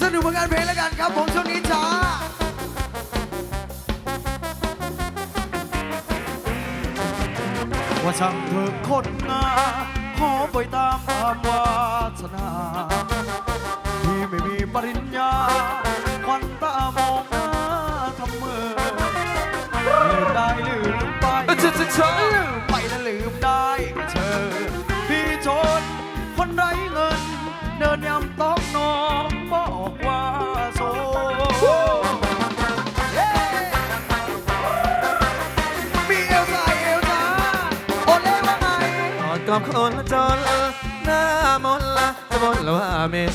สนุกกับงานเพลงแล้วกันครับผมช่วงนี้จ้าว่าช่างเธอคนงามขอไปตามตามวาสนาที่ไม่มีปริญญาควันตามองหน้าทำเมื่อลืมได้ลืมไปจะจะจะลืมไปและลืมได้ กอดกอบคนละจนหน้ามนละจะบนละว่าเมน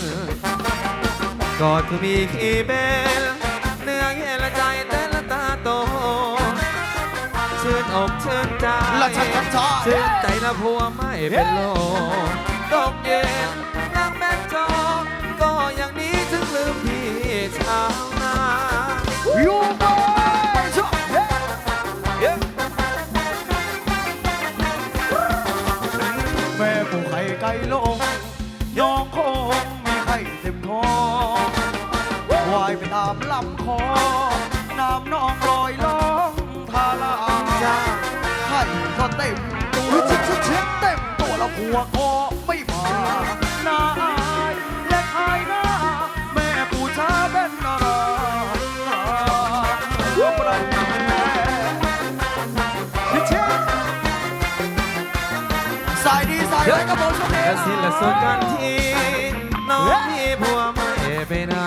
กอดคือมีขี้เบลเนื้อเย็นละใจแต่ละตาโตชื่นอกชื่นใจละชันชันชาชื่นใจละพัวไม่เป็นโลตกเย็น ปูไข่ไก่ลงน้องคงมีไข่เต็มท้องว่ายไปตามลำคลองน้ำนองลอยล่องทาลาจ้าไข่ก็เต็มตัวชิดชิดชิดเต็มตัวแล้วผัวก็ไสายดีสายไรก็บอกช่วงนี้และสิ้นและสุดกันทีน้องพี่พัวไม่ไปนา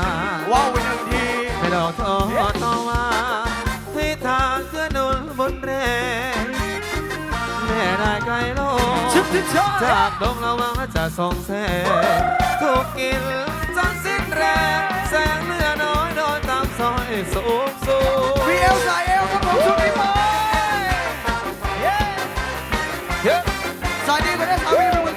ว้าวไปหนึ่งทีให้ดอกทอต่อมาให้ทางเกื้อหนุนบนแรงแม่ได้ไกลโลกชิดชิดชาจากดงระวังจะส่องแสงถูกกินจนสิ้นแรงแสงเหลือน้อยโดนตามซอยสูง ไปเ